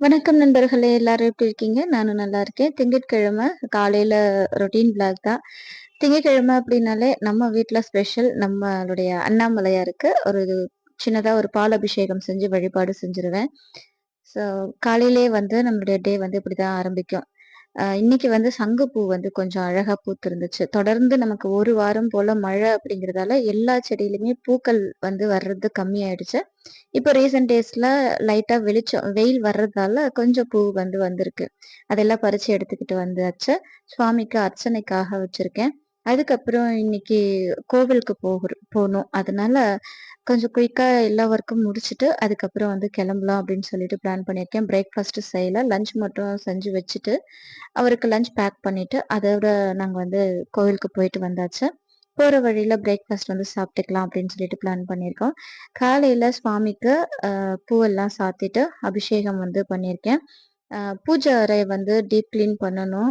வணக்கம் நண்பர்களே எல்லாரும் எப்படி இருக்கீங்க? நானும் நல்லா இருக்கேன். திங்கட்கிழமை காலையில ரொட்டீன் பிளாக் தான். திங்கட்கிழமை அப்படின்னாலே நம்ம வீட்டில் ஸ்பெஷல் நம்மளுடைய அண்ணாமலையாருக்கு ஒரு சின்னதாக ஒரு பால் அபிஷேகம் செஞ்சு வழிபாடு செஞ்சிருவேன். ஸோ காலையிலே வந்து நம்மளுடைய டே வந்து இப்படி தான் ஆரம்பிக்கும். இன்னைக்கு வந்து சங்குப்பூ வந்து கொஞ்சம் அழகா பூத்து இருந்துச்சு தொடர்ந்து நமக்கு ஒரு வாரம் போல மழை அப்படிங்கிறதால எல்லா செடியிலுமே பூக்கள் வந்து வர்றது கம்மியாயிடுச்சு. இப்போ ரீசெண்ட் டேஸ்ல லைட்டா வெளிச்சம் வெயில் வர்றதால கொஞ்சம் பூ வந்து வந்திருக்கு. அதெல்லாம் பறிச்சு எடுத்துக்கிட்டு வந்தாச்சு சுவாமிக்கு அர்ச்சனைக்காக வச்சிருக்கேன். அதுக்கப்புறம் இன்னைக்கு கோவிலுக்கு போகிற போகணும் அதனால கொஞ்சம் குயிக்காக எல்லா ஒர்க்கும் முடிச்சுட்டு அதுக்கப்புறம் வந்து கிளம்பலாம் அப்படின்னு சொல்லிட்டு பிளான் பண்ணியிருக்கேன். பிரேக்ஃபாஸ்ட்டு செய்யலை. லஞ்ச் மட்டும் செஞ்சு வச்சுட்டு அவருக்கு லஞ்ச் பேக் பண்ணிவிட்டு அதோட நாங்கள் வந்து கோவிலுக்கு போயிட்டு வந்தாச்சு. போகிற வழியில் பிரேக்ஃபாஸ்ட் வந்து சாப்பிட்டுக்கலாம் அப்படின்னு சொல்லிட்டு பிளான் பண்ணியிருக்கோம். காலையில் சுவாமிக்கு பூவெல்லாம் சாத்திட்டு அபிஷேகம் வந்து பண்ணியிருக்கேன். பூஜை அறை வந்து டீப் கிளீன் பண்ணணும்.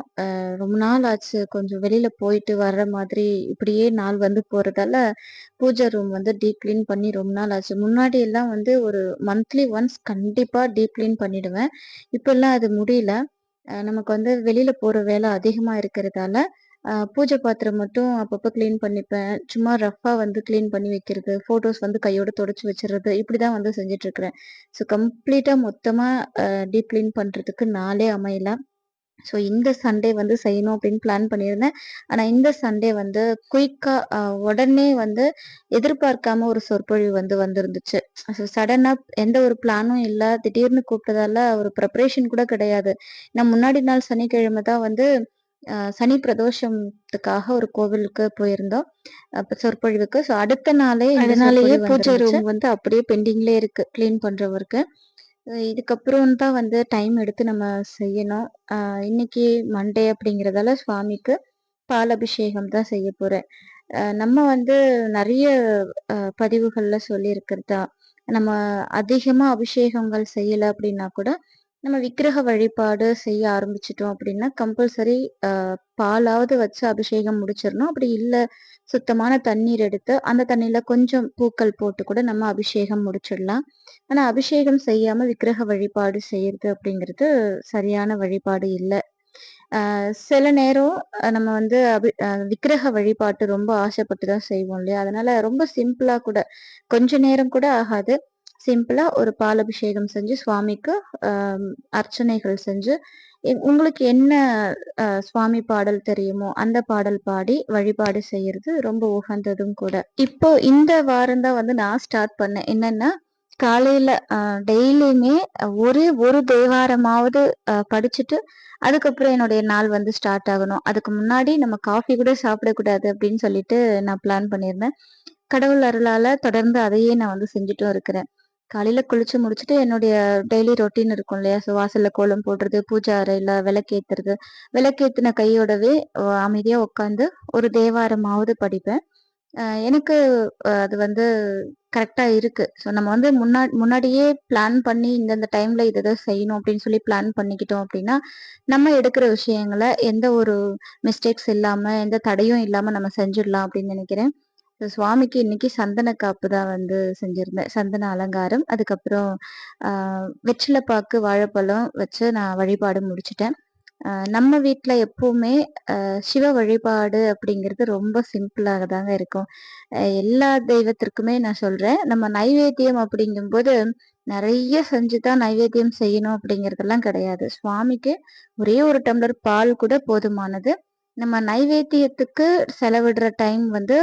ரொம்ப நாள் ஆச்சு. கொஞ்சம் வெளியில போயிட்டு வர்ற மாதிரி இப்படியே நாள் வந்து போறதால பூஜை ரூம் வந்து டீப் கிளீன் பண்ணி ரொம்ப நாள் ஆச்சு. முன்னாடி எல்லாம் வந்து ஒரு மந்த்லி ஒன்ஸ் கண்டிப்பா டீப் கிளீன் பண்ணிடுவேன். இப்பெல்லாம் அது முடியல. நமக்கு வந்து வெளியில போற வேலை அதிகமா இருக்கிறதால பூஜை பாத்திரம் மட்டும் அப்பப்போ க்ளீன் பண்ணிப்பேன். சும்மா ரஃப்பாக வந்து க்ளீன் பண்ணி வைக்கிறது ஃபோட்டோஸ் வந்து கையோட தொடச்சி வச்சிடுறது இப்படிதான் வந்து செஞ்சிட்ருக்கிறேன் ஸோ கம்ப்ளீட்டாக மொத்தமாக டீப் க்ளீன் பண்ணுறதுக்கு நாளே அமையல. ஸோ இந்த சண்டே வந்து செய்யணும் அப்படின்னு பிளான் பண்ணியிருந்தேன். ஆனால் இந்த சண்டே வந்து குயிக்காக உடனே வந்து எதிர்பார்க்காம ஒரு சொற்பொழிவு வந்து வந்திருந்துச்சு. ஸோ சடனாக எந்த ஒரு பிளானும் இல்லை. திடீர்னு கூப்பிட்டதால ஒரு ப்ரிப்ரேஷன் கூட கிடையாது. நான் முன்னாடி நாள் சனிக்கிழமை தான் வந்து சனி பிரதோஷத்துக்காக ஒரு கோவிலுக்கு போயிருந்தோம். சொற்பொழிவுக்கு. ஸோ அடுத்த நாளே அதனாலேயே பூஜை ரூம் வந்து அப்படியே பெண்டிங்லேயே இருக்கு. கிளீன் பண்றவருக்கு. இதுக்கப்புறம் தான் வந்து டைம் எடுத்து நம்ம செய்யணும். இன்னைக்கு மண்டே அப்படிங்கிறதால சுவாமிக்கு பால் அபிஷேகம் தான் செய்ய போறேன். நம்ம வந்து நிறைய பதிவுகள்ல சொல்லி இருக்கிறதா நம்ம அதிகமா அபிஷேகங்கள் செய்யல அப்படின்னா கூட நம்ம விக்கிரக வழிபாடு செய்ய ஆரம்பிச்சிட்டோம் அப்படின்னா கம்பல்சரி பாலாவது வச்சு அபிஷேகம் முடிச்சிடணும். அப்படி இல்லை சுத்தமான தண்ணீர் எடுத்து அந்த தண்ணியில கொஞ்சம் பூக்கள் போட்டு கூட நம்ம அபிஷேகம் முடிச்சிடலாம். ஆனா அபிஷேகம் செய்யாம விக்கிரக வழிபாடு செய்யறது அப்படிங்கிறது சரியான வழிபாடு இல்லை. சில நேரம் நம்ம வந்து அபி விக்கிரக வழிபாட்டு ரொம்ப ஆசைப்பட்டு தான் செய்வோம் இல்லையா? அதனால ரொம்ப சிம்பிளா கூட கொஞ்ச நேரம் கூட ஆகாது. சிம்பிளாக ஒரு பால் அபிஷேகம் செஞ்சு சுவாமிக்கு அர்ச்சனைகள் செஞ்சு உங்களுக்கு என்ன சுவாமி பாடல் தெரியுமோ அந்த பாடல் பாடி வழிபாடு செய்யறது ரொம்ப உகந்ததும் கூட. இப்போ இந்த வாரம் தான் வந்து நான் ஸ்டார்ட் பண்ணேன். என்னன்னா காலையில டெய்லியுமே ஒரே ஒரு தேவாரமாவது படிச்சுட்டு அதுக்கப்புறம் என்னுடைய நாள் வந்து ஸ்டார்ட் ஆகணும். அதுக்கு முன்னாடி நம்ம காஃபி கூட சாப்பிடக்கூடாது அப்படின்னு சொல்லிட்டு நான் பிளான் பண்ணியிருந்தேன். கடவுள் அருளால தொடர்ந்து அதையே நான் வந்து செஞ்சுட்டும் இருக்கிறேன். காலையில குளிச்சு முடிச்சுட்டு என்னுடைய டெய்லி ரொட்டீன் இருக்கும் இல்லையா? ஸோ வாசல்ல கோலம் போடுறது பூஜை அறையில விளக்கேத்துறது. விளக்கேத்தின கையோடவே அமைதியா உட்காந்து ஒரு தேவாரமாவது படிப்பேன். எனக்கு அது வந்து கரெக்டா இருக்கு. ஸோ நம்ம வந்து முன்னா முன்னாடியே பிளான் பண்ணி இந்தந்த டைம்ல இதை இதை செய்யணும் அப்படின்னு சொல்லி பிளான் பண்ணிக்கிட்டோம் அப்படின்னா நம்ம எடுக்கிற விஷயங்களை எந்த ஒரு மிஸ்டேக்ஸ் இல்லாம எந்த தடையும் இல்லாம நம்ம செஞ்சிடலாம் அப்படின்னு நினைக்கிறேன். சுவாமிக்கு இன்னைக்கு சந்தன காப்பு தான் வந்து செஞ்சிருந்தேன். சந்தன அலங்காரம். அதுக்கப்புறம் வெற்றிலைப்பாக்கு வாழைப்பழம் வச்சு நான் வழிபாடு முடிச்சிட்டேன். நம்ம வீட்டில் எப்பவுமே சிவ வழிபாடு அப்படிங்கிறது ரொம்ப சிம்பிளாக தாங்க இருக்கும். எல்லா தெய்வத்திற்குமே நான் சொல்கிறேன் நம்ம நைவேத்தியம் அப்படிங்கும்போது நிறைய செஞ்சுதான் நைவேத்தியம் செய்யணும் அப்படிங்கிறதெல்லாம் கிடையாது. சுவாமிக்கு ஒரே ஒரு டம்ளர் பால் கூட போதுமானது. நம்ம நைவேத்தியத்துக்கு செலவிடுற டைம் வந்து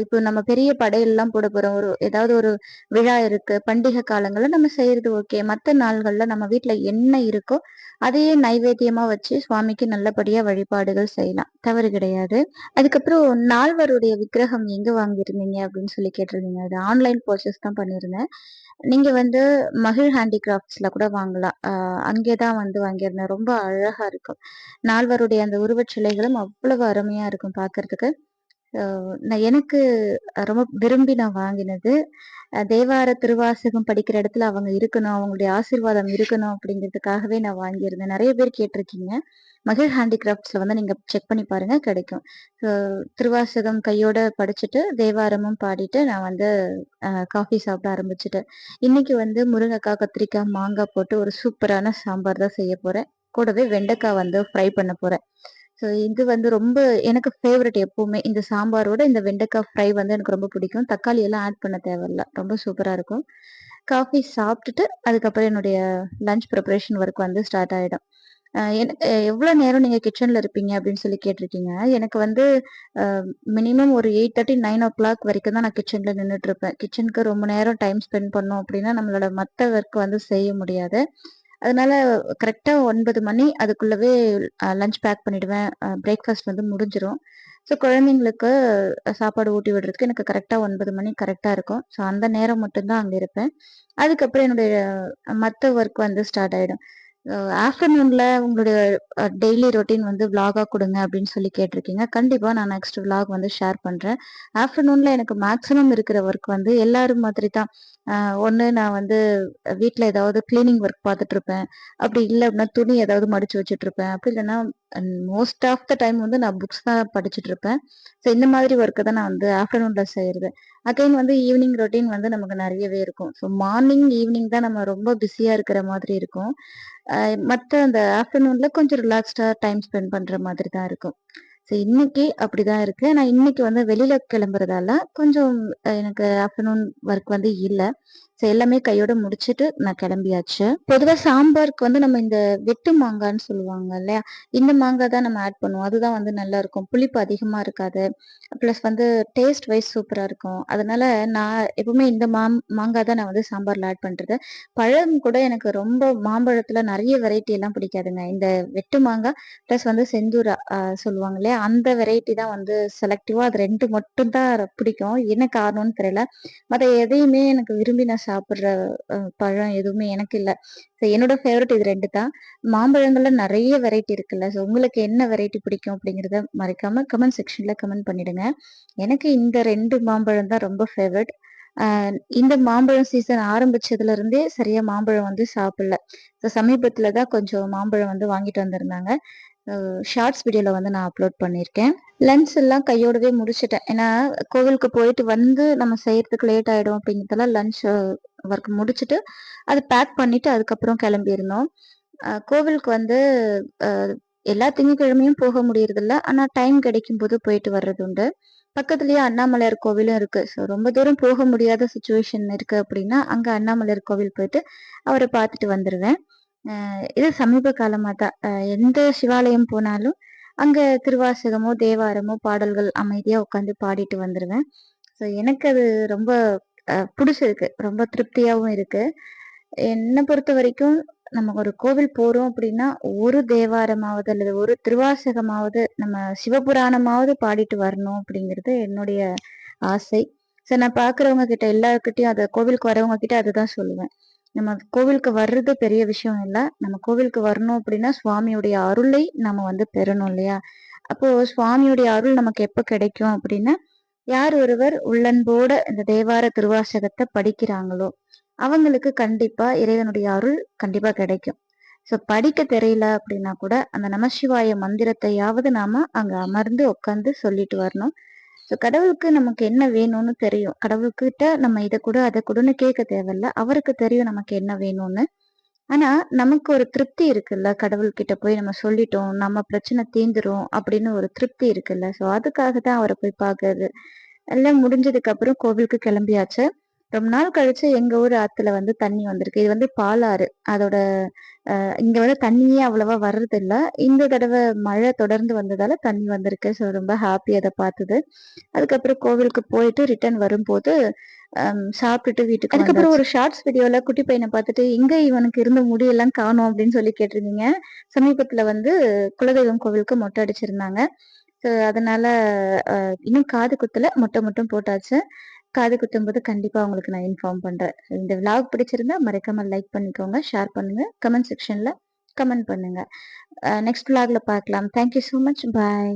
இப்போ நம்ம பெரிய படையெல்லாம் போட போறோம். ஒரு ஏதாவது ஒரு விழா இருக்கு பண்டிகை காலங்கள்ல நம்ம செய்யறது ஓகே மற்ற நாள்கள்ல நம்ம வீட்டுல என்ன இருக்கோ அதையே நைவேத்தியமா வச்சு சுவாமிக்கு நல்லபடியா வழிபாடுகள் செய்யலாம். தவறு கிடையாது. அதுக்கப்புறம் நால்வருடைய விக்கிரகம் எங்க வாங்கியிருந்தீங்க அப்படின்னு சொல்லி கேட்டிருந்தீங்க. அது ஆன்லைன் பர்ச்சேஸ் தான் பண்ணியிருந்தேன். நீங்க வந்து மகிழ் ஹேண்டிகிராஃப்ட்ஸ்ல கூட வாங்கலாம். அங்கேதான் வந்து வாங்கியிருந்தேன். ரொம்ப அழகா இருக்கும். நால்வருடைய அந்த உருவச் சிலைகளும் அவ்வளவு அருமையா இருக்கும் பாக்குறதுக்கு நான் எனக்கு ரொம்ப விரும்பி நான் வாங்கினது. தேவார திருவாசகம் படிக்கிற இடத்துல அவங்க இருக்கணும். அவங்களுடைய ஆசீர்வாதம் இருக்கணும் அப்படிங்கிறதுக்காகவே நான் வாங்கியிருந்தேன். நிறைய பேர் கேட்டிருக்கீங்க. மகிழ் ஹேண்டிகிராஃப்ட்ஸ்ல வந்து நீங்க செக் பண்ணி பாருங்க கிடைக்கும். திருவாசகம் கையோட படிச்சுட்டு, தேவாரமும் பாடிட்டு நான் வந்து காஃபி சாப்பிட ஆரம்பிச்சுட்டேன். இன்னைக்கு வந்து முருங்கக்காய், கத்திரிக்காய், மாங்காய் போட்டு ஒரு சூப்பரான சாம்பார் தான் செய்ய போறேன். கூடவே வெண்டைக்காய் வந்து ஃப்ரை பண்ண போறேன். ஸோ இது வந்து ரொம்ப எனக்கு ஃபேவரட் எப்பவுமே. இந்த சாம்பாரோட இந்த வெண்டைக்காய் ஃப்ரை வந்து எனக்கு ரொம்ப பிடிக்கும். தக்காளி எல்லாம் ஆட் பண்ண தேவையில்ல. ரொம்ப சூப்பராக இருக்கும். காஃபி சாப்பிட்டுட்டு, அதுக்கப்புறம் என்னுடைய லஞ்ச் ப்ரிப்பரேஷன் ஒர்க் வந்து ஸ்டார்ட் ஆகிடும் எனக்கு என் எவ்வளோ நேரம் நீங்கள் கிச்சனில் இருப்பீங்க அப்படின்னு சொல்லி கேட்டிருக்கீங்க. எனக்கு வந்து மினிமம் ஒரு 8:30, 9:00 வரைக்கும் தான் நான் கிச்சனில் நின்றுட்டு இருப்பேன். கிச்சனுக்கு ரொம்ப நேரம் டைம் ஸ்பெண்ட் பண்ணோம் அப்படின்னா, நம்மளோட மற்ற ஒர்க் வந்து செய்ய முடியாது. அதனால கரெக்டாக ஒன்பது மணி அதுக்குள்ளவே லஞ்ச் பேக் பண்ணிடுவேன். பிரேக்ஃபாஸ்ட் வந்து முடிஞ்சிடும் ஸோ குழந்தைங்களுக்கு சாப்பாடு ஊட்டி விடுறதுக்கு எனக்கு கரெக்டாக ஒன்பது மணி கரெக்டாக இருக்கும். ஸோ அந்த நேரம் மட்டும்தான் அங்கே இருப்பேன். அதுக்கப்புறம் என்னுடைய மற்ற ஒர்க் வந்து ஸ்டார்ட் ஆகிடும் ஆஃப்டர்நூனில் ஆஃப்டர்நூன்ல உங்களுடைய டெய்லி ரொட்டீன் வந்து விளாகா கொடுங்க அப்படின்னு சொல்லி கேட்டிருக்கீங்க. கண்டிப்பா நான் நெக்ஸ்ட் விலாக் வந்து ஷேர் பண்றேன். ஆஃப்டர்நூன்ல எனக்கு மேக்ஸிமம் இருக்கிற ஒர்க் வந்து எல்லாரும் மாதிரி தான். ஒன்று நான் வந்து வீட்டில் ஏதாவது கிளீனிங் ஒர்க் பார்த்துட்டு இருப்பேன். அப்படி இல்லை அப்படின்னா துணி ஏதாவது மடிச்சு வச்சுட்டு இருப்பேன். அப்படி இல்லைன்னா மோஸ்ட் ஆஃப் த டைம் வந்து நான் புக்ஸ் தான் படிச்சுட்டு இருப்பேன். ஸோ இந்த மாதிரி ஒர்க்கை தான் நான் வந்து ஆஃப்டர்நூன்ல செய்றது. அகைன் வந்து ஈவினிங் ரொட்டீன் வந்து நமக்கு நிறையவே இருக்கும். ஸோ மார்னிங், ஈவினிங் தான் நம்ம ரொம்ப பிஸியா இருக்கிற மாதிரி இருக்கும். மற்ற அந்த ஆஃப்டர்நூன்ல கொஞ்சம் ரிலாக்ஸ்டா டைம் ஸ்பெண்ட் பண்ற மாதிரி தான் இருக்கும். ஸோ இன்னைக்கு அப்படிதான் இருக்கு. நான் இன்னைக்கு வந்து வெளியில கிளம்புறதால கொஞ்சம் எனக்கு ஆஃப்டர்நூன் ஒர்க் வந்து இல்லை ஸோ எல்லாமே கையோட முடிச்சுட்டு நான் கிளம்பியாச்சு. பொதுவாக சாம்பாருக்கு வந்து நம்ம இந்த வெட்டு மாங்கான்னு சொல்லுவாங்க இல்லையா? இந்த மாங்காய் தான் நம்ம ஆட் பண்ணுவோம். அதுதான் வந்து நல்லாருக்கும். புளிப்பு அதிகமாக இருக்காது. ப்ளஸ் வந்து டேஸ்ட் வைஸ் சூப்பராக இருக்கும். அதனால நான் எப்பவுமே இந்த மாம் மாங்காய் தான் நான் வந்து சாம்பாரில் ஆட் பண்ணுறது பழம் கூட எனக்கு ரொம்ப மாம்பழத்துல நிறைய வெரைட்டி எல்லாம் பிடிக்காதுங்க. இந்த வெட்டு மாங்காய் ப்ளஸ் வந்து செந்தூரா சொல்லுவாங்க இல்லையா? அந்த வெரைட்டி தான் வந்து செலக்டிவாக அது 2 மட்டும் தான் பிடிக்கும். என்ன காரணம்னு தெரியல. மற்ற எதையுமே எனக்கு விரும்பி நான் சாப்பிடுற பழம் எதுவுமே எனக்கு இல்லை ஸோ என்னோட ஃபேவரட் இது ரெண்டு தான். மாம்பழங்கள்ல நிறைய வெரைட்டி இருக்குல்ல. ஸோ உங்களுக்கு என்ன வெரைட்டி பிடிக்கும் அப்படிங்கிறத மறைக்காம கமெண்ட் செக்ஷன்ல கமெண்ட் பண்ணிடுங்க. எனக்கு இந்த ரெண்டு மாம்பழம் தான் ரொம்ப ஃபேவரட் இந்த மாம்பழம் சீசன் ஆரம்பிச்சதுல இருந்தே சரியா மாம்பழம் வந்து சாப்பிடல. ஸோ சமீபத்துல தான் கொஞ்சம் மாம்பழம் வந்து வாங்கிட்டு வந்திருந்தாங்க. ஷார்ட்ஸ் வீடியோல வந்து நான் அப்லோட் பண்ணியிருக்கேன். லஞ்ச் எல்லாம் கையோடவே முடிச்சிட்டேன் ஏன்னா கோவிலுக்கு போயிட்டு வந்து நம்ம செய்யறதுக்கு லேட் ஆயிடும் அப்படிங்கிறதெல்லாம் லன்ச் ஒர்க் முடிச்சுட்டு, அதை பேக் பண்ணிட்டு அதுக்கப்புறம் கிளம்பியிருந்தோம். கோவிலுக்கு வந்து எல்லா திங்கக்கிழமையும் போக முடியறதில்ல. ஆனா டைம் கிடைக்கும் போது போயிட்டு வர்றது உண்டு. பக்கத்துலயே அண்ணாமலையார் கோவிலும் இருக்கு. ஸோ ரொம்ப தூரம் போக முடியாத சுச்சுவேஷன் இருக்கு அப்படின்னா, அங்க அண்ணாமலையார் கோவில் போயிட்டு அவரை பார்த்துட்டு வந்துருவேன். இது சமீப காலமாக தான். எந்த சிவாலயம் போனாலும், அங்கே திருவாசகமோ, தேவாரமோ, பாடல்கள் அமைதியாக உட்காந்து பாடிட்டு வந்துடுவேன் ஸோ எனக்கு அது ரொம்ப பிடிச்சிருக்கு ரொம்ப திருப்தியாகவும் இருக்குது என்னை பொறுத்த வரைக்கும் நம்ம ஒரு கோவில் போகிறோம் அப்படின்னா, ஒரு தேவாரமாவது அல்லது ஒரு திருவாசகமாவது நம்ம சிவபுராணமாவது பாடிட்டு வரணும் அப்படிங்கிறது என்னுடைய ஆசை. ஸோ நான் பார்க்குறவங்க கிட்ட எல்லாருக்கிட்டையும் அதை கோவிலுக்கு வரவங்க கிட்ட அதுதான் சொல்லுவேன். நம்ம கோவிலுக்கு வர்றது பெரிய விஷயம் இல்லை நம்ம கோவிலுக்கு வரணும் அப்படின்னா, சுவாமியுடைய அருளை நம்ம வந்து பெறணும் இல்லையா? அப்போ சுவாமியுடைய அருள் நமக்கு எப்போ கிடைக்கும் அப்படின்னா, யார் ஒருவர் உள்ளன்போட இந்த தேவார திருவாசகத்தை படிக்கிறாங்களோ, அவங்களுக்கு கண்டிப்பா இறைவனுடைய அருள் கண்டிப்பா கிடைக்கும். ஸோ படிக்க தெரியல அப்படின்னா கூட, அந்த நமசிவாய மந்திரத்தையாவது நாம அங்க அமர்ந்து உட்கார்ந்து சொல்லிட்டு வரணும். ஸோ கடவுளுக்கு நமக்கு என்ன வேணும்னு தெரியும். கடவுள்கிட்ட நம்ம இதை கூட அதை கூடன்னு கேட்க தேவையில்ல. அவருக்கு தெரியும் நமக்கு என்ன வேணும்னு. ஆனா, நமக்கு ஒரு திருப்தி இருக்குல்ல. கடவுள்கிட்ட போய் நம்ம சொல்லிட்டோம். நம்ம பிரச்சனை தீந்துரும் அப்படின்னு ஒரு திருப்தி இருக்குல்ல. ஸோ அதுக்காக தான் அவரை போய் பார்க்கறது. எல்லாம் முடிஞ்சதுக்கு அப்புறம் கோவிலுக்கு கிளம்பியாச்சு. ரொம்ப நாள் கழிச்சு எங்க ஊர் ஆத்துல வந்து தண்ணி வந்திருக்கு. இது வந்து பாலாறு. அதோட இங்க வந்து தண்ணியே அவ்வளவா வர்றதில்ல. இந்த தடவை மழை தொடர்ந்து வந்ததால தண்ணி வந்திருக்கு. ஸோ ரொம்ப ஹாப்பி அதை பார்த்தது. அதுக்கப்புறம் கோவிலுக்கு போயிட்டு ரிட்டர்ன் வரும்போது, சாப்பிட்டுட்டு வீட்டுக்கு அதுக்கப்புறம் ஒரு ஷார்ட்ஸ் வீடியோல குட்டி பையனை பார்த்துட்டு, "எங்க இவனுக்கு இருந்த முடியெல்லாம் காணும் அப்படின்னு சொல்லி கேட்டிருந்தீங்க. சமீபத்துல வந்து குலதெய்வம் கோவிலுக்கு மொட்டை அடிச்சிருந்தாங்க. ஸோ அதனால இன்னும் காது குத்துல மொட்டை மட்டும் போட்டாச்சு. காது குத்தும்போது கண்டிப்பா உங்களுக்கு நான் இன்ஃபார்ம் பண்றேன். இந்த விளாக் பிடிச்சிருந்தா மறக்காம லைக் பண்ணிக்கோங்க, ஷேர் பண்ணுங்க, கமெண்ட் செக்ஷன்ல கமெண்ட் பண்ணுங்க. நெக்ஸ்ட் விளாக்ல பார்க்கலாம். Thank you much. பாய்.